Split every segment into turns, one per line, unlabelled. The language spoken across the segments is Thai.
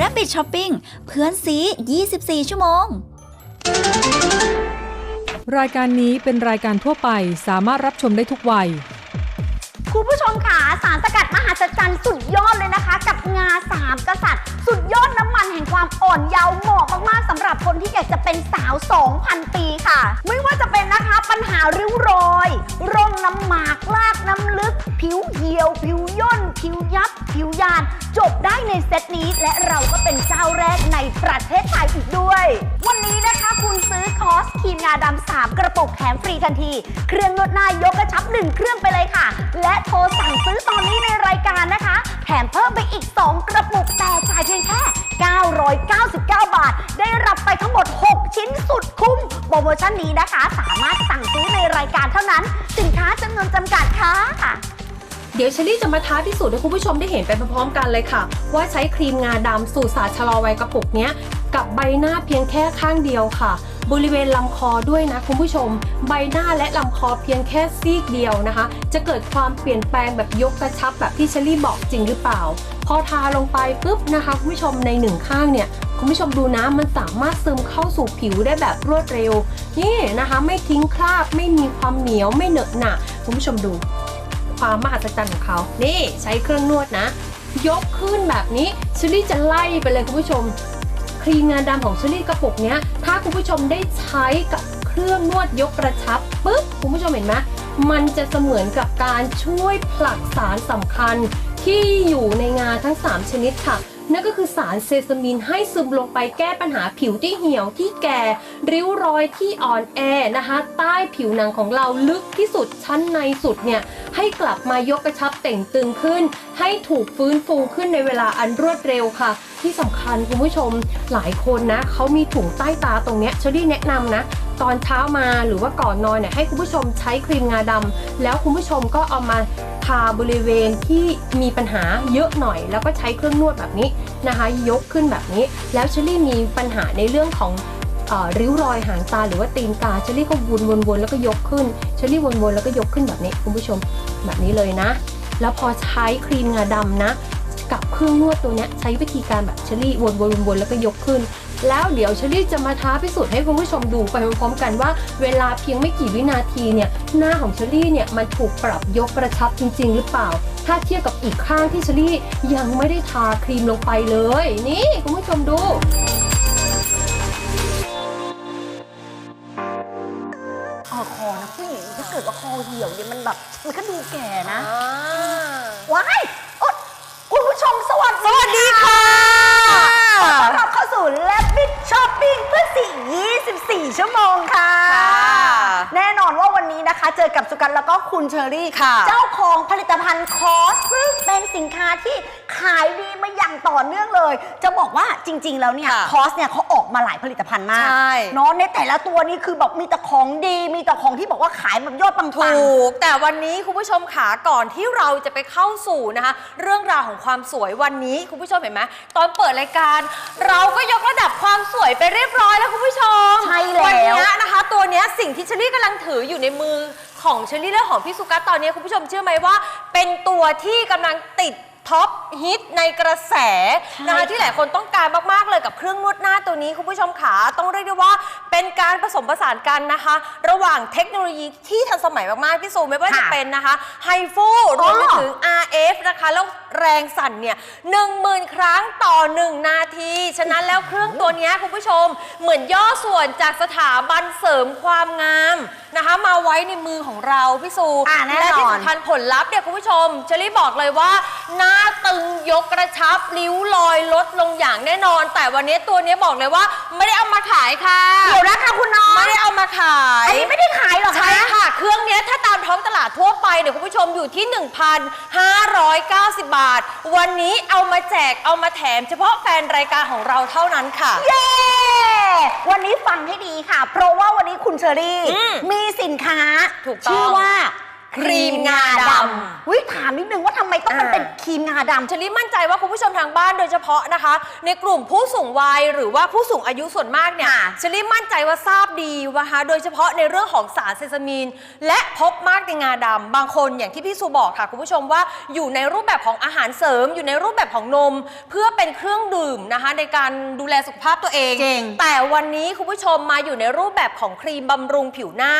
Rabbit Shopping เพื่อนซี 24 ชั่วโมง
รายการนี้เป็นรายการทั่วไปสามารถรับชมได้ทุกวัย
คุณผู้ชมค่ะสารสกัดมหัศจรรย์สุดยอดเลยนะคะ กับงาสามกษัตริย์ สุดยอดน้ำมันแห่งความอ่อนเยาว์เหมาะมากๆสำหรับคนที่อยากจะเป็นสาว 2,000 ปีค่ะ ไม่ว่าจะเป็นนะคะปัญหาริ้วรอยร่องน้ำหมากลากน้ำลึก ผิวเหี่ยว ผิวย่น ผิวยับ ผิวยาน จบได้ในเซตนี้และเราก็เป็นเจ้าแรกในประเทศไทยอีกด้วย วันนี้นะคะคุณซื้อคอสครีมงาดำสามกระปุกแถมฟรีทันที เครื่องนวดหน้ายกกระชับหนึ่งเครื่องไปเลยค่ะ และโทรสั่งซื้อตอนนี้ในรายการนะคะ แถมเพิ่มไปอีก 2 กระปุกแต่จ่ายเพียงแค่ 999 บาท ได้รับไปทั้งหมด 6 ชิ้นสุดคุ้ม โปรโมชั่นนี้นะคะ สามารถสั่งซื้อในรายการเท่านั้น สินค้าจำนวนจำกัดค่ะ
เดี๋ยวเชลี่จะมาท้าพิสูจน์ให้คุณผู้ชมได้เห็นไปพร้อมๆกันเลยค่ะ ว่าใช้ครีมงาดำสูตรสารชะลอวัยกระปุกเนี้ยกับใบหน้าเพียงแค่ข้างเดียวค่ะ บริเวณลำคอด้วยนะคุณผู้ชม ใบหน้าและลำคอเพียงแค่ซีกเดียวนะคะ จะเกิดความเปลี่ยนแปลงแบบยกกระชับแบบที่เชลี่บอกจริงหรือเปล่า พอทาลงไปปุ๊บนะคะคุณผู้ชมในหนึ่งข้างเนี่ยคุณผู้ชมดูนะมันสามารถซึมเข้าสู่ผิวได้แบบรวดเร็ว นี่นะคะไม่ทิ้งคราบไม่มีความเหนียวไม่เหนอะหนะคุณผู้ชมดู ความมหัศจรรย์ของเขา นี่ใช้เครื่องนวดนะ ยกขึ้นแบบนี้เชลี่จะไล่ไปเลยคุณผู้ชม รีมงานดำของชลี่กระปุกเนี้ย ถ้าคุณผู้ชมได้ใช้กับเครื่องนวดยกกระชับปุ๊บคุณผู้ชมเห็นไหมมันจะเสมือนกับการช่วยผลักสารสำคัญที่อยู่ในงาทั้ง 3 ชนิดค่ะนั่นก็คือสารเซซามินให้ซึมลงไปแก้ปัญหาผิวที่เหี่ยวที่แก่ ริ้วรอยที่อ่อนแอนะคะ ใต้ผิวหนังของเราลึกที่สุดชั้นในสุดเนี่ย ให้กลับมายกกระชับเต่งตึงขึ้น ให้ถูกฟื้นฟูขึ้นในเวลาอันรวดเร็วค่ะ ที่สำคัญคุณผู้ชมหลายคนนะเขามีถุงใต้ตาตรงเนี้ยเชอรี่แนะนำนะ ตอนเช้ามาหรือว่าก่อนนอนเนี่ยให้คุณผู้ชมใช้ครีมงาดำแล้วคุณผู้ชมก็เอามาทาบริเวณที่มีปัญหาเยอะหน่อย แล้วก็ใช้เครื่องนวดแบบนี้นะคะ ยกขึ้นแบบนี้ แล้วเชอรี่มีปัญหาในเรื่องของออริ้วรอยหางตาหรือว่าตีนกาเชอรี่ก็วนวนวนแล้วก็ยกขึ้นเชอรี่วนวนแล้วก็ยกขึ้นแบบนี้คุณผู้ชมแบบนี้เลยนะ แล้วพอใช้ครีมงาดำนะ กับเครื่องนวดตัวเนี้ยใช้วิธีการแบบเชอรี่วนวนวนแล้วก็ยกขึ้น แล้วเดี๋ยวเชอรี่จะมาท้าพิสูจน์ให้คุณผู้ชมดูไปพร้อมๆกันว่า เวลาเพียงไม่กี่วินาทีเนี่ยหน้าของเชอรี่เนี่ยมันถูกปรับยกกระชับจริง ๆ หรือเปล่า ถ้าเทียบกับอีกข้างที่เชอรี่ยังไม่ได้ทาครีมลงไปเลย นี่คุณผู้ชมดู
เออคอนะผู้หญิงถ้าเกิดว่าคอเหี่ยวเนี่ยมันแบบมันก็ดูแก่นะว้ายโอ๊ยคุณผู้ชมสวัสดีสวัสดีค่ะขอต้อนรับเข้าสู่ Rabbit Shopping เพื่อสี่24 ชั่วโมงค่ะ แน่นอนว่าวันนี้นะคะ เจอกับสุกันแล้วก็คุณเชอรี่
ค่ะ
เจ้าของผลิตภัณฑ์คอสซึ่งเป็นสินค้าที่ ขายดีมาอย่างต่อเนื่องเลย จะบอกว่าจริง ๆ แล้วเนี่ย
ค่ะ
คอสเนี่ยเขาออกมาหลายผลิตภัณฑ์มาก
ใช่
เนาะในแต่ละตัวนี่คือแบบมีแต่ของดี มีแต่ของที่บอกว่าขายแบบยอดปังๆ
ถูก แต่วันนี้คุณผู้ชมขาก่อนที่เราจะไปเข้าสู่นะคะ เรื่องราวของความสวยวันนี้คุณผู้ชมเห็นไหมตอนเปิดรายการ เราก็ยกระดับความสวยไปเรียบร้อยแล้วคุณผู้ชม
ใช่แล้ว
วันนี้นะคะ ตัวเนี้ยสิ่งที่เชลี่กำลังถืออยู่ในมือของเชลี่และของพี่สุกัสตอนนี้คุณผู้ชมเชื่อไหมว่า เป็นตัวที่กำลังติด ท็อปฮิตในกระแสนะคะที่หลายคนต้องการมากๆเลยกับเครื่องนวดหน้าตัวนี้ คุณผู้ชมขาต้องเรียกได้ว่าเป็นการผสมผสานกันนะคะ ระหว่างเทคโนโลยีที่ทันสมัยมากๆพี่ซูไม่ว่าจะ
ค่ะ
เป็นนะคะไฮฟูรวมไปถึง RF นะคะแล้วแรงสั่นเนี่ยหนึ่งหมื่นครั้งต่อ 1 นาที ฉะนั้นแล้วเครื่องตัวเนี้ยคุณผู้ชมเหมือนย่อส่วนจากสถาบันเสริมความงามนะคะ มาไว้ในมือของเราพี่ซู
อ่าแน่นอน
และที่สำคัญผลลัพธ์เนี่ยคุณผู้ชมเชลี่บอกเลยว่า หน้าตึงยกกระชับริ้วรอยลดลงอย่างแน่นอน แต่วันนี้ตัวนี้บอกเลยว่า ไม่ได้เอามาขายค่ะ
เดี๋ยวนะคะคุณน้อง
ไม่ได้เอามาขาย
อันนี้ไม่ได้ขายหรอคะ
ใช่ค่ะ เครื่องเนี้ยถ้าตาม ท้องตลาดทั่วไปเนี่ยคุณผู้ชมอยู่ที่ 1,590 บาท วันนี้เอามาแจกเอามาแถมเฉพาะแฟนรายการของเราเท่านั้นค่ะ
เย้ วันนี้ฟังให้ดีค่ะ เพราะว่าวันนี้คุณเชอรี่
อืม
มีสินค้า
ถูกต้อง
ชื่อว่า
ครีมงาด
วิถามนิดนึงว่าทำไมต้องมัน
อ่า
เป็นครีมงาดำ
ชลิมั่นใจว่าคุณผู้ชมทางบ้านโดยเฉพาะนะคะ ในกลุ่มผู้สูงวัยหรือว่าผู้สูงอายุส่วนมากเนี่ย
ค่ะ
ชลิมั่นใจว่าทราบดีนะคะโดยเฉพาะในเรื่องของสารเซซามีน และพบมากในงาดำบางคนอย่างที่พี่สุบอกค่ะคุณผู้ชมว่าอยู่ในรูปแบบของอาหารเสริม อยู่ในรูปแบบของนม เพื่อเป็นเครื่องดื่มนะคะ ในการดูแลสุขภาพตัวเอง
จริง
แต่วันนี้คุณผู้ชมมาอยู่ในรูปแบบของครีมบำรุงผิวหน้า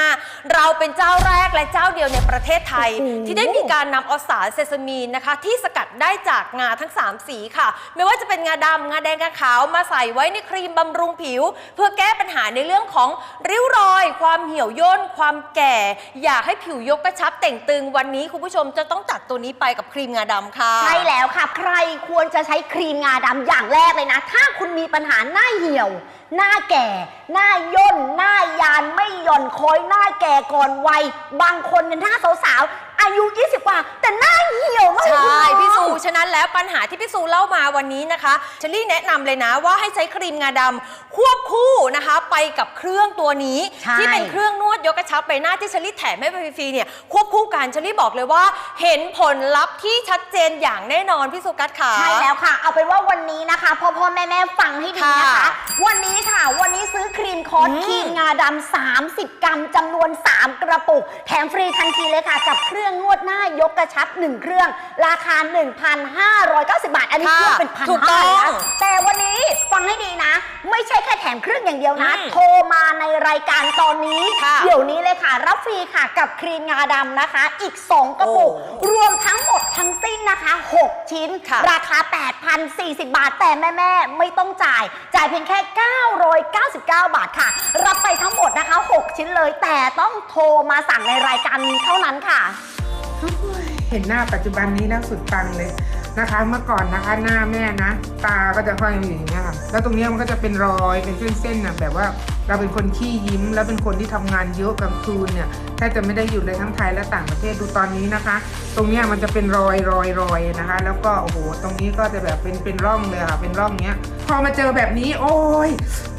เราเป็นเจ้าแรกและเจ้าเดียวในประเทศไทย
โอ้โห
ที่ได้มีการนำเอาสารเซซามีนนะคะ ที่สกัดได้จากงาทั้ง 3 สีค่ะ ไม่ว่าจะเป็นงาดำงาแดงงาขาวมาใส่ไว้ในครีมบำรุงผิว เพื่อแก้ปัญหาในเรื่องของริ้วรอย ความเหี่ยวย่น ความแก่ อยากให้ผิวยกกระชับเต่งตึงวันนี้คุณผู้ชมจะต้องจัดตัวนี้ไปกับครีมงาดำค่ะ
ใช่แล้วค่ะ ใครควรจะใช้ครีมงาดำอย่างแรกเลยนะ ถ้าคุณมีปัญหาหน้าเหี่ยว หน้าแก่ หน้าย่น หน้ายานไม่หย่อนคอยหน้าแก่ก่อนวัย บางคนเนี่ยหน้าสาวๆ อายุ 20 กว่า แต่หน้าเหี่ยวมาก
ใช่พี่สู
ณน้อง
ฉะนั้นแล้วปัญหาที่พี่สูเล่ามาวันนี้นะคะเชลี่แนะนำเลยนะว่าให้ใช้ครีมงาดำควบคู่นะคะ ไปกับเครื่องตัวนี้
ใช่
ที่เป็นเครื่องนวดยกกระชับใบหน้าที่เชลี่แถมให้ไปฟรีๆเนี่ยควบคู่กันเชลี่บอกเลยว่า เห็นผลลัพธ์ที่ชัดเจนอย่างแน่นอนพี่สุกัสค่ะ
ใช่แล้วค่ะ เอาเป็นว่าวันนี้นะคะพ่อพ่อแม่แม่ฟังให้ดีนะคะ
ค่ะ
วันนี้ค่ะ วันนี้ซื้อครีมคอร์ส
อืม
ครีมงาดำ30 กรัมจำนวน 3 กระปุก แถมฟรีทันทีเลยค่ะ กับเครื่องนวดหน้ายกกระชับ 1 เครื่อง ราคา 1,590 บาท อันนี้
ค่ะ
เครื่องเป็นพัน
ถูกต้
ห้า
อง
นะแต่วันนี้ฟังให้ดีนะ ไม่ใช่แค่แถมเครื่องอย่างเดียวนะ
อืม
โทรมาในรายการตอนนี้
ค่ะ
เดี๋ยวนี้เลยค่ะ รับฟรีค่ะกับครีมงาดำนะคะ อีก 2 กระปุก
โอ้
รวมทั้งหมดทั้งสิ้นนะคะ 6 ชิ้น
ค่ะ
ราคา 8,040 บาท แต่แม่แม่ๆไม่ต้องจ่าย จ่ายเพียงแค่ 999 บาทค่ะ รับไปทั้งหมดนะคะ 6 ชิ้นเลย แต่ต้องโทรมาสั่งในรายการนี้เท่านั้นค่ะ
เห็นหน้าปัจจุบันนี้แล้วสุดปังเลยนะคะ เมื่อก่อนนะคะหน้าแม่นะ ตาก็จะห้อยอยู่อย่างเงี้ยค่ะแล้วตรงเนี้ยมันก็จะเป็นรอยเป็นเส้นๆนะแบบว่า เราเป็นคนขี้ยิ้ม แล้วเป็นคนที่ทำงานเยอะกลางคืนเนี่ยแทบจะไม่ได้หยุดเลยทั้งไทยและต่างประเทศดูตอนนี้นะคะ ตรงเนี้ยมันจะเป็นรอยรอยรอยนะคะ แล้วก็โอ้โหตรงนี้ก็จะแบบเป็นเป็นร่องเลยค่ะเป็นร่องเนี้ย พอมาเจอแบบนี้ โอ้ย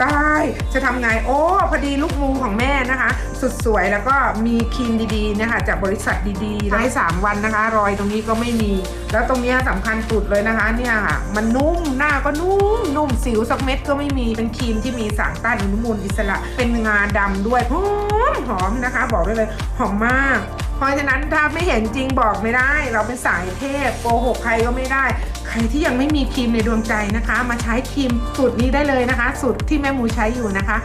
ตายจะทำไงโอ้พอดีลูกมูของแม่นะคะ สุดสวยแล้วก็มีครีมดีๆนะคะจากบริษัทดีๆได้สามวันนะคะ รอยตรงนี้ก็ไม่มี แล้วตรงเนี้ยสำคัญสุดเลยนะคะเนี่ยค่ะมันนุ่มหน้าก็นุ่มนุ่มสิวสักเม็ดก็ไม่มีเป็นครีมที่มีสารต้านอนุมูลอิสระเป็นงาดำด้วยหอมหอมนะคะ บอกได้เลยหอมมาก เพราะฉะนั้นถ้าไม่เห็นจริงบอกไม่ได้ เราเป็นสายเทพโกหกใครก็ไม่ได้ ใครที่ยังไม่มีครีมในดวงใจนะคะ มาใช้ครีมสูตรนี้ได้เลยนะคะ สูตรที่แม่หมูใช้อยู่นะคะ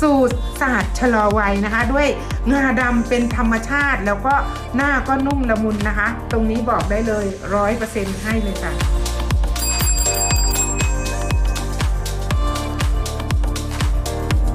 สูตรศาสตร์ชะลอวัยนะคะ ด้วยงาดำเป็นธรรมชาติ แล้วก็หน้าก็นุ่มละมุนนะคะ ตรงนี้บอกได้เลยร้อยเปอร์เซ็นต์ให้เลยจ้ะ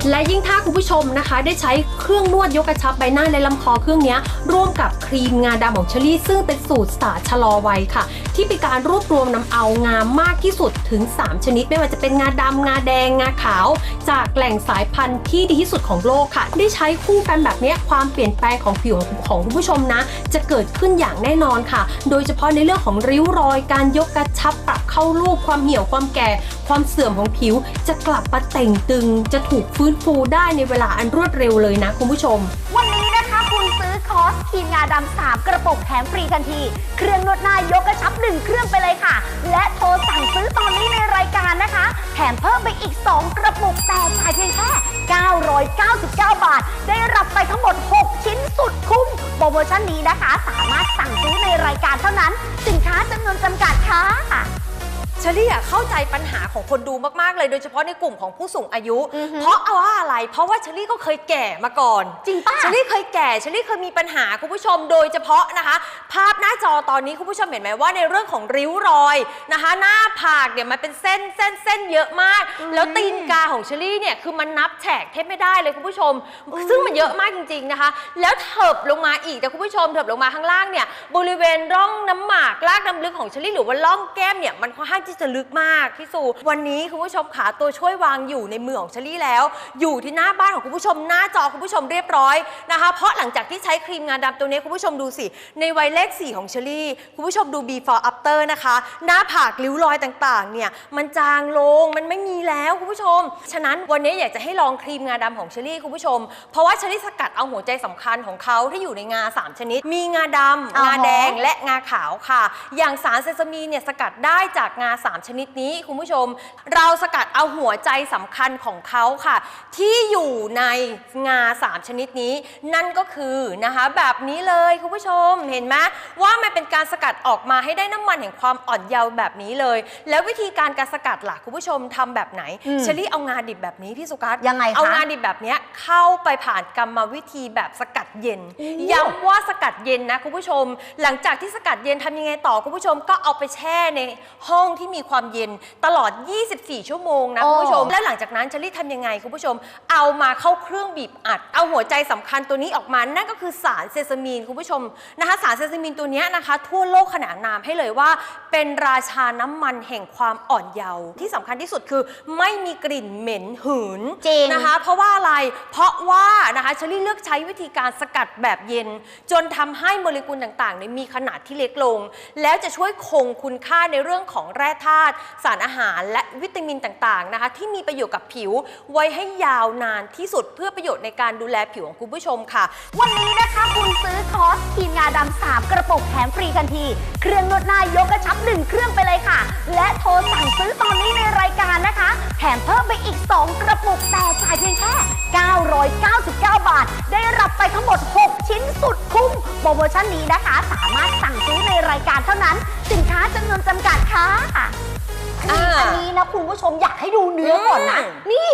และยิ่งถ้าคุณผู้ชมนะคะ ได้ใช้เครื่องนวดยกกระชับใบหน้าและลำคอเครื่องนี้ร่วมกับครีมงาดำของเชอรี่ ซึ่งเป็นสูตรศารชะลอวัยค่ะ ที่เป็นการรวบรวมนำเอางามากที่สุดถึง 3 ชนิด ไม่ว่าจะเป็นงาดำงาแดงงาขาว จากแหล่งสายพันธุ์ที่ดีที่สุดของโลกค่ะ ได้ใช้คู่กันแบบนี้ความเปลี่ยนแปลงของผิวของคุณผู้ชมนะ จะเกิดขึ้นอย่างแน่นอนค่ะ โดยเฉพาะในเรื่องของริ้วรอยการยกกระชับปรับเข้ารูปความเหี่ยวความแก่ ความเสื่อมของผิว จะกลับมาเต่งตึงจะถูกฟื้นฟูได้ในเวลาอันรวดเร็วเลยนะคุณผู้ชม
วัน สครีมงาดำ3กระปุกแถมฟรีทันที เครื่องนวดหน้ายกกระชับ1เครื่องไปเลยค่ะ และโทรสั่งซื้อตอนนี้ในรายการนะคะ แถมเพิ่มไปอีก 2 กระปุกแต่จ่ายเพียงแค่ 999 บาท ได้รับไปทั้งหมด 6 ชิ้นสุดคุ้ม โปรโมชั่นนี้นะคะ สามารถสั่งซื้อในรายการเท่านั้น สินค้าจำนวนจำกัดค่ะ
เชลี่อะเข้าใจปัญหาของคนดูมากๆเลยโดยเฉพาะในกลุ่มของผู้สูงอายุ
อือฮึ
เพราะเอาว่าอะไร เพราะว่าเชลี่ก็เคยแก่มาก่อน
จริงป่ะ
เชลี่เคยแก่เชลี่เคยมีปัญหาคุณผู้ชมโดยเฉพาะนะคะ ภาพหน้าจอตอนนี้คุณผู้ชมเห็นไหมว่าในเรื่องของริ้วรอยนะคะ หน้าผากเนี่ยมันเป็นเส้นเส้นเส้นเยอะมากแล้วตีนกาของเชลี่เนี่ยคือมันนับแฉกเทบไม่ได้เลยคุณผู้ชม ซึ่งมันเยอะมากจริง ๆนะคะ แล้วเถิบลงมาอีกแต่คุณผู้ชมเถิบลงมาข้างล่างเนี่ยบริเวณร่องน้ำหมากลากน้ำลึกของเชลี่หรือว่าร่องแก้มเนี่ยมันค่อนข้างที่ที่จะลึกมากพี่สุวันนี้คุณผู้ชมขาตัวช่วยวางอยู่ในมือของเชลี่แล้ว อยู่ที่หน้าบ้านของคุณผู้ชมหน้าจอคุณผู้ชมเรียบร้อยนะคะ เพราะหลังจากที่ใช้ครีมงาดำตัวนี้คุณผู้ชมดูสิ ในวัยเลขสี่ของเชลี่คุณผู้ชมดู before after นะคะ หน้าผากริ้วรอยต่างๆ เนี่ยมันจางลงมันไม่มีแล้วคุณผู้ชม ฉะนั้นวันนี้อยากจะให้ลองครีมงาดำของเชลี่คุณผู้ชม เพราะว่าเชลี่สกัดเอาหัวใจสำคัญของเขาที่อยู่ในงา 3 ชนิด มีงาดำ
อ่าฮะ
งาแดงและงาขาวค่ะ อย่างสารเซซามีนเนี่ยสกัดได้จากงา3 ชนิดนี้คุณผู้ชม เราสกัดเอาหัวใจสำคัญของเขาค่ะ ที่อยู่ในงา 3 ชนิดนี้ นั่นก็คือนะคะแบบนี้เลยคุณผู้ชมเห็นไหมว่ามันเป็นการสกัดออกมาให้ได้น้ำมันแห่งความอ่อนเยาว์แบบนี้เลย แล้ววิธีการการสกัดล่ะคุณผู้ชมทำแบบไหน
อืม
เชลี่เอางาดิบแบบนี้พี่สุกัส
ยังไงคะ
เอางาดิบแบบเนี้ยเข้าไปผ่านกรรมวิธีแบบสกัดเย็นย้ำว่าสกัดเย็นนะคุณผู้ชม หลังจากที่สกัดเย็นทำยังไงต่อคุณผู้ชมก็เอาไปแช่ในห้องที่มีความเย็นตลอด 24 ชั่วโมงนะ
โอ้
คุณผู้ชม แล้วหลังจากนั้นเชลี่ทำยังไงคุณผู้ชม เอามาเข้าเครื่องบีบอัด เอาหัวใจสำคัญตัวนี้ออกมา นั่นก็คือสารเซซามีนคุณผู้ชมนะคะสารเซซามีนตัวเนี้ยนะคะ ทั่วโลกขนานนามให้เลยว่า เป็นราชาน้ำมันแห่งความอ่อนเยาว์ที่สำคัญที่สุดคือไม่มีกลิ่นเหม็นหืน
จริง
นะคะ เพราะว่าอะไร เพราะว่านะคะเชอรี่เลือกใช้วิธีการสกัดแบบเย็น จนทำให้โมเลกุลต่างๆเนี่ยมีขนาดที่เล็กลง แล้วจะช่วยคงคุณค่าในเรื่องของแร่ธาตุสารอาหารและวิตามินต่างๆนะคะที่มีประโยชน์กับผิวไว้ให้ยาวนานที่สุดเพื่อประโยชน์ในการดูแลผิวของคุณผู้ชมค่ะ
วันนี้นะคะคุณซื้อคอสครีมงาดำสามกระปุกแถมฟรีทันที เครื่องนวดหน้ายกกระชับหนึ่งเครื่องไปเลยค่ะ และโทรสั่งซื้อตอนนี้ในรายการนะคะ แถมเพิ่มไปอีก 2 กระปุกแต่จ่ายเพียงแค่ 999 บาท ได้รับไปทั้งหมด 6 ชิ้นสุดคุ้ม โปรโมชั่นนี้นะคะ สามารถสั่งซื้อในรายการเท่านั้น สินค้าจำนวนจำกัดค่ะ
อ่า
อันนี้นะคุณผู้ชมอยากให้ดูเนื้อก่อนนะ
อืม
นี่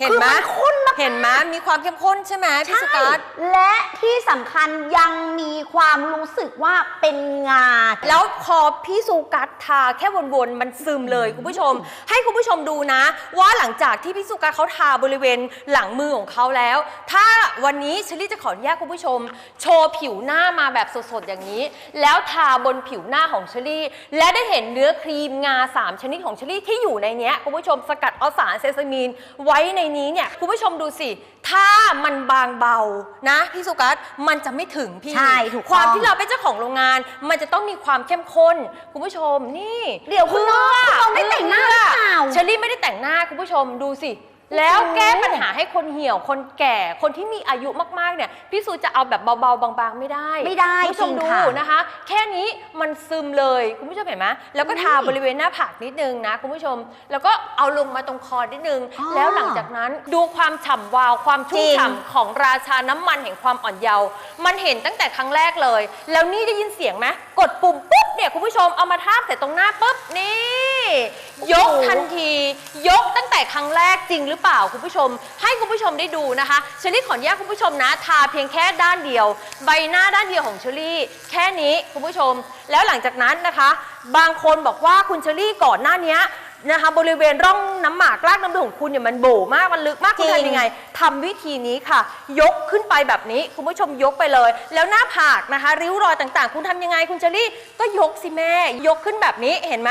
เห็น
คือ
ไหม
มันข้นมาก
เห็นไหมมีความเข้มข้นใช่ไหมพี่ส
ใช่
กัด
และที่สำคัญยังมีความรู้สึกว่าเป็นงา
แล้วพอพี่ซูกัสทาแค่วนๆมันซึมเลยคุณผู้ชม ให้คุณผู้ชมดูนะ ว่าหลังจากที่พี่ซูกัสเขาทาบริเวณหลังมือของเขาแล้ว ถ้าวันนี้เชลี่จะขออนุญาตคุณผู้ชม โชว์ผิวหน้ามาแบบสดๆอย่างนี้ แล้วทาบนผิวหน้าของเชลี่ และได้เห็นเนื้อครีมงา3ชนิดของเชลี่ที่อยู่ในเนี้ยคุณผู้ชมสกัดเอาสารเซซามีนไว้ในนี้เนี่ยคุณผู้ชมดูสิ ถ้ามันบางเบานะพี่สุกัสมันจะไม่ถึงพี่
ใช่ถูกต้อง
ความที่เราเป็นเจ้าของโรงงาน มันจะต้องมีความเข้มข้น คุณผู้ชมนี่
เดี๋ยวคุณน้องคุณน้องได้แต่งหน้าหรือเปล่า
เชอรี่ไม่ได้แต่งหน้าคุณผู้ชมดูสิ แล้วแก้ปัญหาให้คนเหี่ยว คนแก่ คนที่มีอายุมากๆเนี่ยพี่สูจะเอาแบบเบาๆบางๆ ไม่ได้
ไม่ได้
คุณผู้ชม
จริง
ดู
ค่ะ
นะคะ แค่นี้มันซึมเลยคุณผู้ชมเห็นไหมแล้วก็ทาบริเวณหน้าผากนิดนึงนะคุณผู้ชม แล้วก็เอาลงมาตรงคอนิดนึง
อ๋อ
แล้วหลังจากนั้นดูความฉ่ำวาวความชุ่
จ
ม
ริง
ฉ่ำของราชาน้ำมันแห่งความอ่อนเยาว์มันเห็นตั้งแต่ครั้งแรกเลย แล้วนี่ได้ยินเสียงไหมกดปุ่มปุ๊บ เนี่ยคุณผู้ชมเอามาทาบใส่ตรงหน้าปุ๊บนี่ ยกทันที ยกตั้งแต่ครั้งแรกจริงหรือเปล่าคุณผู้ชม ให้คุณผู้ชมได้ดูนะคะเชอรี่ขออนุญาตคุณผู้ชมนะทาเพียงแค่ด้านเดียว ใบหน้าด้านเดียวของเชอรี่ แค่นี้คุณผู้ชม แล้วหลังจากนั้นนะคะ บางคนบอกว่าคุณเชอรี่ก่อนหน้านี้ นะคะบริเวณร่องน้ำหมากรากน้ำดูของคุณเนี่ยมันโบมากมันลึกมากคุณ
จริง
ทำยังไงทำวิธีนี้ค่ะ ยกขึ้นไปแบบนี้ คุณผู้ชมยกไปเลย แล้วหน้าผากนะคะ ริ้วรอยต่างๆ คุณทำยังไงคุณเชอรี่ก็ยกสิแม่ ยกขึ้นแบบนี้เห็นไหม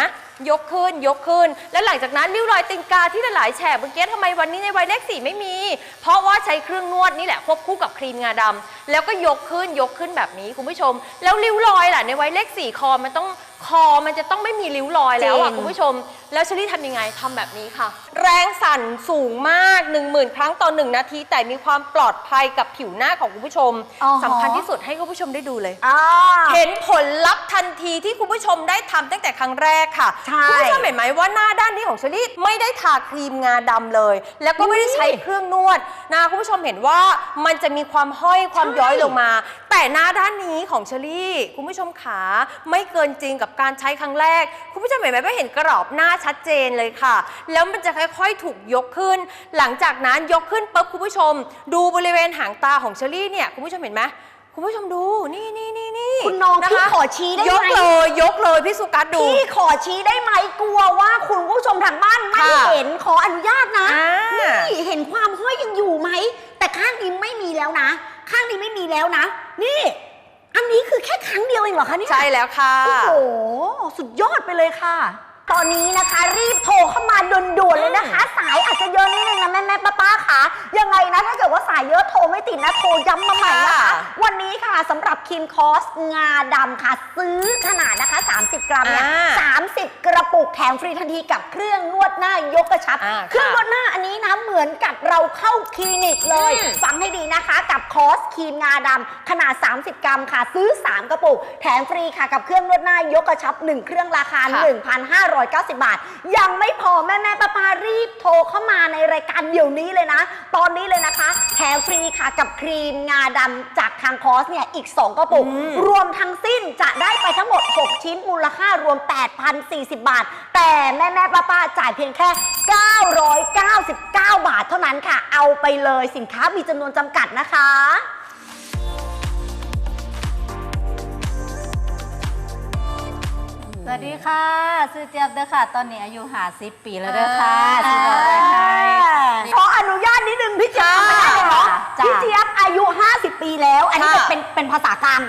ยกขึ้นยกขึ้น แล้วหลังจากนั้นริ้วรอยติงกาที่หลายๆแฉกเมื่อกี้ทำไมวันนี้ในวัยเลขสี่ไม่มี เพราะว่าใช้เครื่องนวดนี่แหละควบคู่กับครีมงาดำแล้วก็ยกขึ้นยกขึ้นแบบนี้คุณผู้ชม แล้วริ้วรอยล่ะในวัยเลขสี่คอมันต้องคอมันจะต้องไม่มีริ้วรอยแล้วอะ
จริง
คุณผู้ชม แล้วเชอรี่ทำยังไงทำแบบนี้ค่ะ แรงสั่นสูงมาก 1 0,000 ครั้งต่อ 1 นาที แต่มีความปลอดภัยกับผิวหน้าของคุณผู้ชม
อ๋อฮะ
สำคัญที่สุดให้คุณผู้ชมได้ดูเลย
อ่า
เห็นผลลัพธ์ทันทีที่คุณผู้ชมได้ทำตั้งแต่ครั้งแรกค่ะ
ใช่
คุณผู้ชมเห็นไหมว่าหน้าด้านนี้ของเชอรี่ไม่ได้ทาครีมงาดำเลย แล้วก็ไม่ได้ใช้เครื่องนวดนะคุณผู้ชมเห็นว่ามันจะมีความห้อยความย้อยลงมา แต่หน้าด้านนี้ของเชอรี่คุณผู้ชมขาไม่เกินจริงกับการใช้ครั้งแรก คุณผู้ชมเห็นไหมว่าเห็นกรอบหน้าชัดเจนเลยค่ะ แล้วมันจะค่อยๆถูกยกขึ้น หลังจากนั้นยกขึ้นปุ๊บคุณผู้ชม ดูบริเวณหางตาของเชอรี่เนี่ยคุณผู้ชมเห็นไหม คุณผู้ชมดูนี่นี่นี่นี่
คุณน้อง
นะ
พี่
คะ
ขอชี้ได้
ยก
ไหม
เลยยกเลยพี่สุกัสดู
พี่ขอชี้ได้ไหมกลัวว่าคุณผู้ชมทางบ้านไม่
ค่ะ
เห็นขออนุญาตนะ
อ่านี่
นี่เห็นความห้อยยังอยู่ไหม แต่ข้างนี้ไม่มีแล้วนะ ข้างนี้ไม่มีแล้วนะ นี่ อันนี้คือแค่ครั้งเดียวเองเหรอคะเนี่ย
ใช่แล้วค่ะ
โอ้โหสุดยอดไปเลยค่ะ ตอนนี้นะคะรีบโทรเข้ามาด่วนๆเลยนะคะ สายอาจจะเยอะนิดนึงนะแม่แม่ป้าป้าๆค่ะยังไงนะถ้าเกิดว่าสายเยอะโทรไม่ติดนะโทรย้ำมาใหม่นะคะ
ค่ะ
วันนี้ค่ะสำหรับคิมคอสงาดำค่ะ ซื้อขนาดนะคะ 30 กรัมเนี่ย
อ่า
30 กระปุกแถมฟรีทันทีกับเครื่องนวดหน้ายกกระชับ
อ่า
เครื่องนวดหน้าอันนี้นะเหมือนกับเราเข้าคลินิกเลย
อืม
ฟังให้ดีนะคะ กับคอสครีมงาดำขนาด 30 กรัมค่ะ ซื้อ 3 กระปุก แถมฟรีค่ะกับเครื่องนวดหน้ายกกระชับ 1 เครื่องราคา1,590 บาท ยังไม่พอแม่แม่ป้าป้ารีบโทรเข้ามาในรายการเดี๋ยวนี้เลยนะ ตอนนี้เลยนะคะแถมฟรีค่ะกับครีมงาดำจากทางคอสเนี่ยอีก 2กระปุก รวมทั้งสิ้นจะได้ไปทั้งหมด 6 ชิ้นมูลค่ารวม 8,040 บาท แต่แม่แม่ป้าป้าจ่ายเพียงแค่ 999 บาทเท่านั้นค่ะ เอาไปเลยสินค้ามีจำนวนจำกัดนะคะ
วัสดีค่ะซื้อเจี๊ยบเด้อค่ะ ตอนนี้อายุหาสิบปีแล้วเด้อค่ะสิบได้ไง
ขออนุญาตนิดนึงพี่เจี๊ยบทำไม่ได้เลยเหรอ
จ้ะ
พี่เจี๊ยบอายุ 50 ปีแล้ว อันนี้
ค่ะ
เป็นเป็นภาษากลาง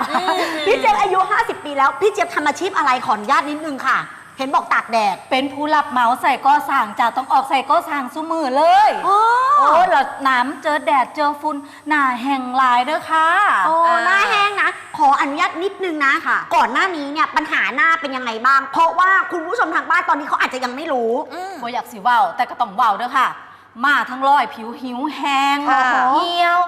พี่เจี๊ยบอายุ 50 ปีแล้ว พี่เจี๊ยบทำอาชีพอะไรขออนุญาตนิดนึงค่ะ เห็นบอกตากแดด
เป็นผู้รับเหมาใส่ก้อสั่งจ้าต้องออกใส่ก้อสั่งสุมือเลย
โอ้
โอ้แล้วน้ำเจอแดดเจอฝุ่นหน้าแห้งหลายเด้อค่ะ
โอ้หน้าแห้งนะ ขออนุญาตนิดนึงนะ
ค่ะ
ก่อนหน้านี้เนี่ยปัญหาหน้าเป็นยังไงบ้าง เพราะว่าคุณผู้ชมทางบ้านตอนนี้เขาอาจจะยังไม่รู้
บ่อยากสิเว้าแต่ก็ต้องเว้าเด้อค่ะ มาทั้งร้อยผิวหิวแห้ง
ค่ะ
เหี่ยว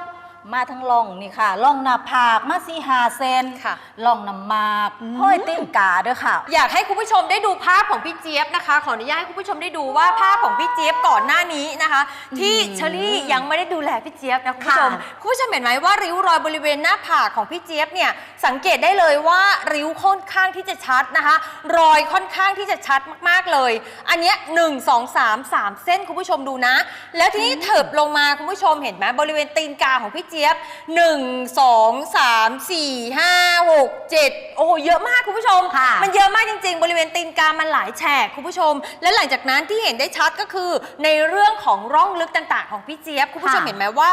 มาทั้งล่องนี่ค่ะล่องหน้าผากมาสีหาเซน
ค่ะ
ล่องน้ำหมากห้อยตีนกาเด้อค่ะ
อยากให้คุณผู้ชมได้ดูภาพของพี่เจี๊ยบนะคะ ขออนุญาตให้คุณผู้ชมได้ดูว่าภาพของพี่เจี๊ยบก่อนหน้านี้นะคะ ที่เชอรี่ยังไม่ได้ดูแลพี่เจี๊ยบนะคุณผู้ชม
ค่ะ
คุณผู้ชมเห็นไหมว่าริ้วรอยบริเวณหน้าผากของพี่เจี๊ยบเนี่ยสังเกตได้เลยว่าริ้วค่อนข้างที่จะชัดนะคะ รอยค่อนข้างที่จะชัดมากๆเลย อันเนี้ยหนึ่งสองสามสามเส้นคุณผู้ชมดูนะ แล้วทีนี้เถิบลงมาคุณผู้ชมเห็นไหมบริเวณตีนกาของพี่เจี๊ยบหนึ่งสองสามสี่ห้าหกเจ็ดโอ้โหเยอะมากคุณผู้ชม
ค่ะ
มันเยอะมากจริง ๆ บริเวณตีนกามันหลายแฉกคุณผู้ชม และหลังจากนั้นที่เห็นได้ชัดก็คือในเรื่องของร่องลึกต่าง ๆ ของพี่เจี๊ยบคุณผู้ชม
ค่ะ
เห็นไหมว่า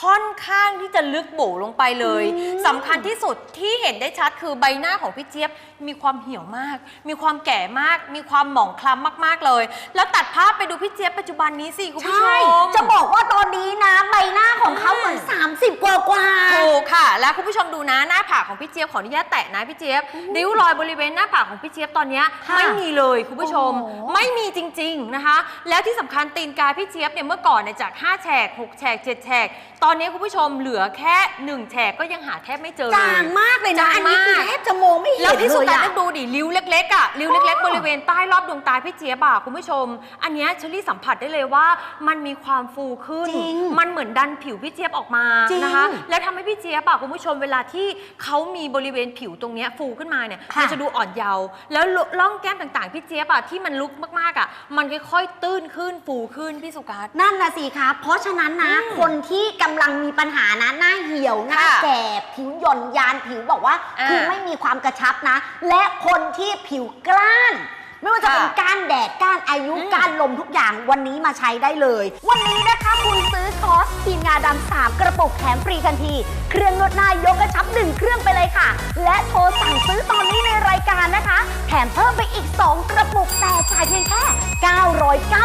ค่อนข้างที่จะลึกโบลงไปเลยสำคัญที่สุดที่เห็นได้ชัดคือใบหน้าของพี่เจี๊ยบมีความเหี่ยวมาก มีความแก่มาก มีความหมองคล้ำมากๆเลย แล้วตัดภาพไปดูพี่เจี๊ยบปัจจุบันนี้สิคุณผู้ช
ใช่
ม
จะบอกว่าตอนนี้นะใบหน้าของเขาเหมือน 30 กว่ากว่าๆ
ถูกค่ะ แล้วคุณผู้ชมดูนะหน้าผากของพี่เจี๊ยบขออนุญาตแตะนะพี่เจี๊ยบริ้วรอยบริเวณหน้าผากของพี่เจี๊ยบตอนเนี้ย
ค่ะ
ไม่มีเลยคุณผู้ชม
โอ้โห
ไม่มีจริง ๆนะคะ แล้วที่สำคัญตีนกาพี่เจี๊ยบเนี่ยเมื่อก่อนเนี่ยจาก 5 แฉก 6 แฉก 7 แฉกตอนนี้คุณผู้ชมเหลือแค่1แฉกก็ยังหาแทบไม่เจอเลย
จางมากเลยนะ
จาง
อันนี้คือ
มาก
แทบจะมองไม่เห็น
แล้วที่สุด
เลย
การ
อะ
นึกดูดิริ้วเล็กๆอะริ้วเล็ก ๆ บริเวณใต้รอบดวงตาพี่เจี๊ยบอะคุณผู้ชม อันเนี้ยเชอรี่สัมผัสได้เลยว่า มันมีความฟูขึ้น
จริง
มันเหมือนดันผิวพี่เจี๊ยบออกมา
จริง
นะคะ แล้วทำให้พี่เจี๊ยบอะคุณผู้ชมเวลาที่เขามีบริเวณผิวตรงเนี้ยฟูขึ้นมาเนี่ย
ค่ะ
มันจะดูอ่อนเยาว์แล้วร่องแก้มต่างๆพี่เจี๊ยบอะที่มันลุกมากๆอะมันค่อยๆตื้นขึ้นฟูขึ้นพี่สุกัส
นั่นนะสิคะ เพราะฉะนั้นนะ คนที่กำลังมีปัญหานะหน้าเหี่ยวหน้า
ค่ะ
แก่ผิวหย่อนยานผิวบอกว่า
อ่า
คือไม่มีความกระชับนะ และคนที่ผิวกล้าน ไม่ว่าจะเป็น
ค่ะ
ก้านแดดก้านอายุ
อืม
ก้านลมทุกอย่างวันนี้มาใช้ได้เลย วันนี้นะคะคุณซื้อคอสทีมงาดำสามกระปุกแถมฟรีทันที เครื่องนวดหน้ายกกระชับหนึ่งเครื่องไปเลยค่ะ และโทรสั่งซื้อตอนนี้ในรายการนะคะ แถมเพิ่มไปอีก 2 กระปุกแต่จ่ายเพียงแค่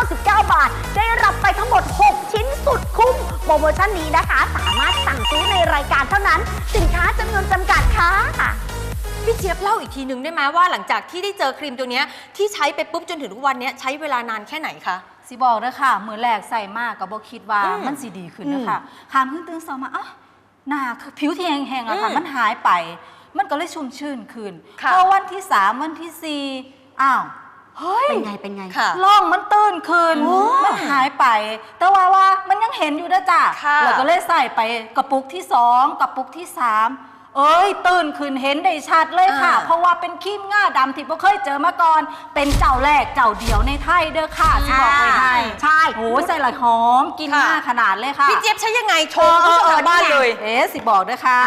999 บาท ได้รับไปทั้งหมด 6 ชิ้นสุดคุ้ม โปรโมชั่นนี้นะคะ สามารถสั่งซื้อในรายการเท่านั้น สินค้าจำนวนจำกัดค่ะ
พี่เจี๊ยบเล่าอีกทีหนึ่งได้ไหมว่าหลังจากที่ได้เจอครีมตัวเนี้ยที่ใช้ไปปุ๊บจนถึงทุกวันเนี้ยใช้เวลานานแค่ไหนคะ
สิบอกเด้อค่ะมือแรกใส่มากก็บ่คิดว่า
อืม
มันสิดีขึ้นนะคะขามขึ้นตื่นสองมาอะหน้าคือผิวที่แห้งๆอะค่ะ
อืม
มันหายไป มันก็เลยชุ่มชื่นขึ้น
ค่ะ
พอวันที่สามวันที่สี่อ้าวเฮ้ย
เป็นไง เป็นไง
ค่ะ
ร่องมันตื้นขึ้น
โอ้
มันหายไป แต่ว่าว่ามันยังเห็นอยู่นะจ้ะ
ค่ะ
เราก็เลยใส่ไปกระปุกที่สองกระปุกที่สาม เอ้ยตื่นขึ้นเห็นได้ชัดเลยค่ะ
อ่า
เพราะว่าเป็นครีมง่าดำที่บ่เคยเจอมาก่อน เป็นเจ้าแรกเจ้าเดียวในไทยเด้อค่ะที่บอกไว้ให้
ใช่
โอ้ยใส่ละหอมกิน
ค่ะ
มากขนาดเลยค่ะ
พี่เจี๊ยบใช้ยังไงโชว์คุณผู้ชมทางบ้านเลย
เอ๊ะสิบอกด้วยค่ะ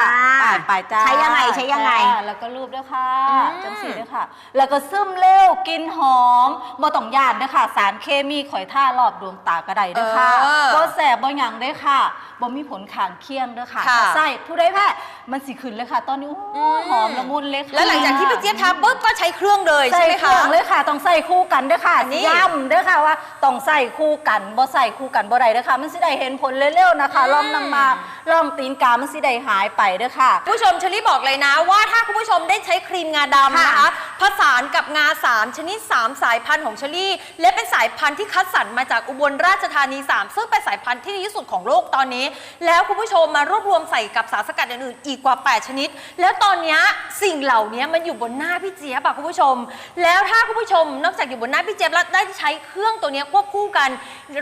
อ่า
ไปไปจ้า
ใช้ยังไงใช้ยังไง
จ้าแล้วก็รูปด้วยค่ะ
อืม
จังสีด้วยค่ะ แล้วก็ซึมเร็วกินหอมบ่ต้องยานด้วยค่ะ สารเคมีข่อยท่ารอบดวงตากระไดด้วยค่ะ
เออ
บ่แสบบ่หยังด้วยค่ะบ่มีผลข้างเคียงด้วยค่ะ
ค่ะ
ถ้าใส่ผู้ใดแพ้มันสิขึ้นขึ้นเลยค่ะ ตอนนี้โอ้
อืม
หอมละมุนเลยค่ะ
แล้วหลังจากที่พี่เจี๊ยบทาปุ๊บก็ใช้เครื่องเลย
ใส่
ใช่ไหม
เค
คะ
รื่องเลยค่ะต้องใส่คู่กันเด้อค่ะ
อันนี้
ย้ำเด้อค่ะว่าต้องใส่คู่กันบ่ใส่คู่กันบ่ได้เด้อค่ะมันสิได้เห็นผลเร็วๆนะคะลองนำมาลองตีนกามันสิได้หายไปเด้อค่ะ
คุณผู้ชมเชลี่บอกเลยนะว่าถ้าคุณผู้ชมได้ใช้ครีมงาดำนะคะ ผสานกับงา 3 ชนิด 3 สายพันธุ์ของเชลี่ และเป็นสายพันธุ์ที่คัดสรรมาจากอุบลราชธานี 3 ซึ่งเป็นสายพันธุ์ที่ดีที่สุดของโลกตอนนี้ แล้วคุณผู้ชมมารวบรวมใส่กับสารสกัดอื่นๆอีกกว่า 8 ชนิด แล้วตอนเนี้ยสิ่งเหล่านี้มันอยู่บนหน้าพี่เจี๊ยบอะคุณผู้ชม แล้วถ้าคุณผู้ชมนอกจากอยู่บนหน้าพี่เจี๊ยบแล้วได้ใช้เครื่องตัวเนี้ยควบคู่กัน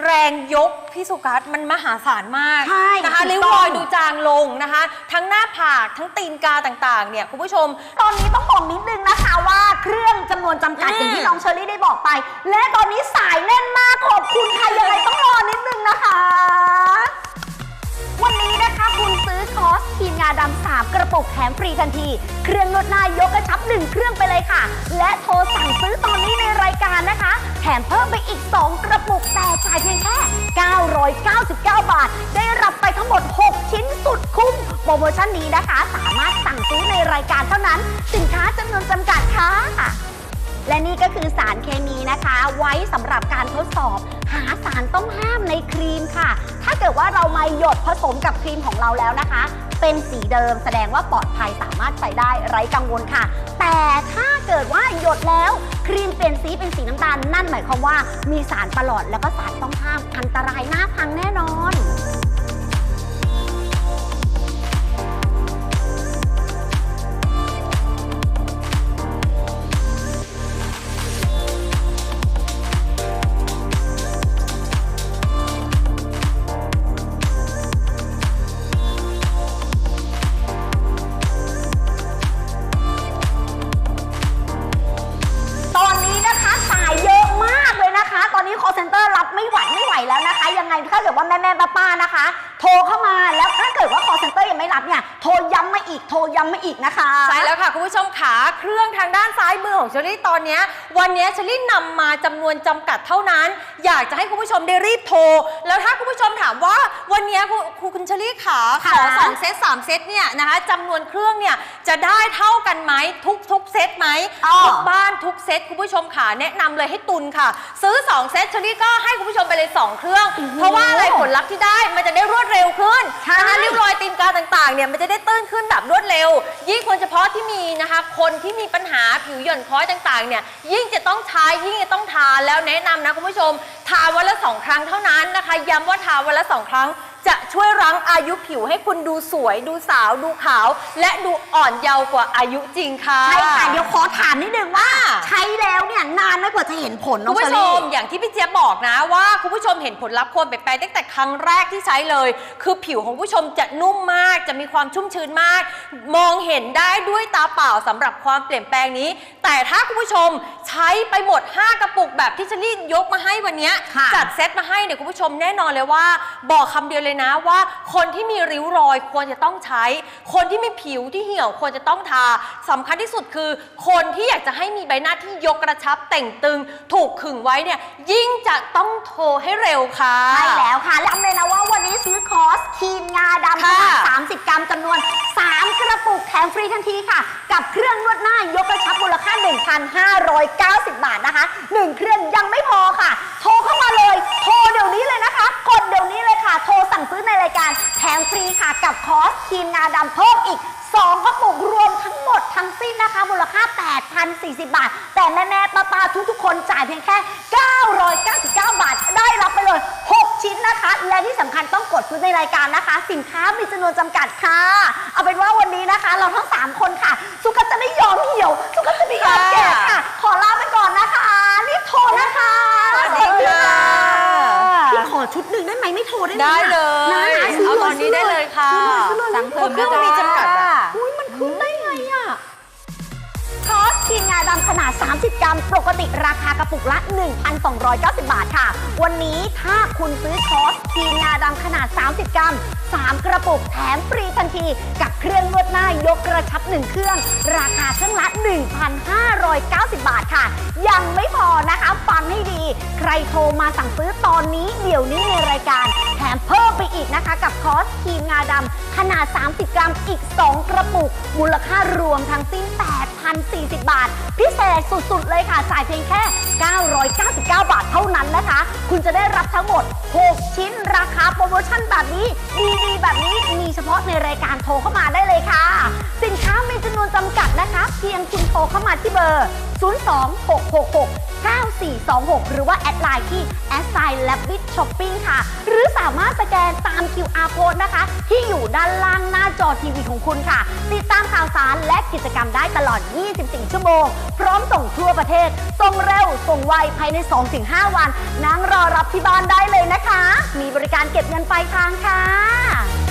แรงยกพี่สุกัสมันมหาศาลมาก
ใช่
นะคะ
ถูก
ริ้ว
ต้อง
รอยดูจางลงนะคะ ทั้งหน้าผากทั้งตีนกาต่างๆ เนี่ยคุณผู้ชม
ตอนนี้ต้องบอกนิดนึงนะคะว่าเครื่องจำนวนจำกัด
อืม
อย่างที่น้องเชอรี่ได้บอกไป และตอนนี้สายแน่นมากขอบคุณค่ะยังไงต้องรอนิดนึงนะคะ วันนี้นะคะคุณซื้อคอสครีมงาดำสามกระปุกแถมฟรีทันที เครื่องนวดหน้ายกกระชับหนึ่งเครื่องไปเลยค่ะ และโทรสั่งซื้อตอนนี้ในรายการนะคะ แถมเพิ่มไปอีก 2 กระปุก โปรโมชั่นนี้นะคะ สามารถสั่งซื้อในรายการเท่านั้น สินค้าจำนวนจำกัดค่ะ และนี่ก็คือสารเคมีนะคะ ไว้สำหรับการทดสอบ หาสารต้องห้ามในครีมค่ะ ถ้าเกิดว่าเรามาหยดผสมกับครีมของเราแล้วนะคะ เป็นสีเดิมแสดงว่าปลอดภัยสามารถใช้ได้ไร้กังวลค่ะ แต่ถ้าเกิดว่าหยดแล้วครีมเปลี่ยนสีเป็นสีน้ำตาลนั่นหมายความว่ามีสารประหลอดแล้วก็สารต้องห้ามอันตรายหน้าพังแน่นอน ขอ
งเชอรี่ตอนนี้วันนี้เชอรี่นำมาจำนวนจำกัดเท่านั้น อยากจะให้คุณผู้ชมได้รีบโทร แล้วถ้าคุณ ขาข
ค่ะ
อสองเซตสามเซตเนี่ยนะคะจำนวนเครื่องเนี่ยจะได้เท่ากันไหมทุกทุกเซตไหม
อ้อ
ทุกบ้านทุกเซตคุณผู้ชมขาแนะนำเลยให้ตุนค่ะ ซื้อ 2 เซตเชอรี่ก็ให้คุณผู้ชมไปเลย 2 เครื่อง เพราะว่าอะไรผลลัพธ์ที่ได้มันจะได้รวดเร็วขึ้น
ใช่
นะคะริ้วรอยตีนกาต่างๆเนี่ยมันจะได้ตื้นขึ้นแบบรวดเร็ว ยิ่งคนเฉพาะที่มีนะคะ คนที่มีปัญหาผิวหย่อนคล้อยต่างๆเนี่ยยิ่งจะต้องใช้ยิ่งจะต้องทาแล้วแนะนำนะคุณผู้ชมทาวันละสองครั้งเท่านั้นนะคะย้ำว่าทาวันละสองครั้ง จะช่วยรั้งอายุผิวให้คุณดูสวย ดูสาวดูขาว และดูอ่อนเยาว์กว่าอายุจริงค่ะ
ใช่ค่ะ เดี๋ยวขอถามนิดนึงว่า
อ่า
ใช้แล้วเนี่ยนานไหม่กว่าจะเห็นผลน้อ
คุ
ง
ณ
เช
ผู้
อ
ช
รี่
มอย่างที่พี่เจี๊ยบบอกนะว่าคุณผู้ชมเห็นผลลัพธ์ความเปลี่ยนแปลงตั้งแต่ครั้งแรกที่ใช้เลย คือผิวของผู้ชมจะนุ่มมาก จะมีความชุ่มชื้นมาก มองเห็นได้ด้วยตาเปล่าสำหรับความเปลี่ยนแปลงนี้ แต่ถ้าคุณผู้ชมใช้ไปหมด 5 กระปุกแบบที่เชลี่ยกมาให้วันเนี้ย
ค่ะ
จัดเซตมาให้เนี่ยคุณผู้ชมแน่นอนเลยว่า บอกคำเดียวเลยนะว่า คนที่มีริ้วรอยควรจะต้องใช้ คนที่มีผิวที่เหี่ยวควรจะต้องทาสำคัญที่สุดคือ คนที่อยากจะให้มีใบหน้าที่ยกกระชับแต่งตึง ถูกขึงไว้เนี่ยยิ่งจะต้องโทรให้เร็วค่ะ
ใช่แล้วค่ะย้ำเลยนะว่าวันนี้ซื้อคอร์สครีมงาดำข
ค่ะ
นาด30 กรัมจำนวน 3 กระปุกแถมฟรีทันทีค่ะ กับเครื่องนวดหน้ายกกระชับมูลค่า 1,590 บาทนะคะ 1 เครื่องยังไม่พอค่ะ โทรเข้ามาเลย โทรเดี๋ยวนี้เลยนะคะ กดเดี๋ยวนี้เลยค่ะ โทรสั่งซื้อในรายการแถมฟรีค่ะกับคอสครีมงาดำเพิ่มอีก 2กระปุกรวมทั้งหมดทั้งสิ้นนะคะ มูลค่า 8,040 บาท แต่แม่แม่ป้าป้าทุกๆคนจ่ายเพียงแค่ 999 บาท ได้รับไปเลย 6 ชิ้นนะคะ และที่สำคัญต้องกดซื้อในรายการนะคะ สินค้ามีจำนวนจำกัดค่ะ เอาเป็นว่าวันนี้นะคะ เราทั้ง 3 คนค่ะ สุกัสจะไม่ยอมเหี่ยว สุกัสจะไม่ยอมแก่ค่ะ ขอลาไป ชุดหนึ่งได้ไหมไม่โทรได้ไหม
ได้เลย
นะนะซื้
เอาตอนนี้ได้เลยค่ะ
ซื้อเลย
สั่งเพิ่ม
พราะเครื่อง
ได้
มี
จ้า
จำกัดอะอุ้ยมันคุ้มได้ไงอะคอสครีมงาดำขนาด 30 กรัมปกติราคากระปุกละ 1,290 บาทค่ะ วันนี้ถ้าคุณซื้อคอสครีมงาดำขนาด 30 กรัม 3 กระปุกแถมฟรีทันที กับเครื่องนวดหน้ายกกระชับ 1 เครื่อง ราคาเครื่องละ 1,590 บาทค่ะ ยังไม่พอนะคะฟังให้ดี ใครโทรมาสั่งซื้อตอนนี้เดี๋ยวนี้ในรายการ แถมเพิ่มไปอีกนะคะ กับคอสครีมงาดำขนาด 30 กรัมอีก 2 กระปุก มูลค่ารวมทั้งสิ้น 8,040 บาท พิเศษสุดๆเลยค่ะ จ่ายเพียงแค่ 999 บาทเท่านั้นนะคะ คุณจะได้รับทั้งหมด 6 ชิ้นราคาโปรโมชั่นแบบนี้ดีๆแบบนี้มีเฉพาะในรายการโทรเข้ามาได้เลยค่ะ สินค้ามีจำนวนจำกัดนะคะ เพียงคุณโทรเข้ามาที่เบอร์ 02666 9426 หรือว่าแอดไลน์ที่ a s s i g n l a b i t Shopping ค่ะ หรือสามารถสแกนตาม QR code นะคะ ที่อยู่ด้านล่างหน้าจอทีวีของคุณค่ะ ติดตามข่าวสารและกิจกรรมได้ตลอด 24 ชั่วโมง พร้อมส่งทั่วประเทศ ส่งเร็ว ส่งไว ภายใน 2-5 วัน นั่งรอรับที่บ้านได้เลยนะคะ มีบริการเก็บเงินปลายทางค่ะ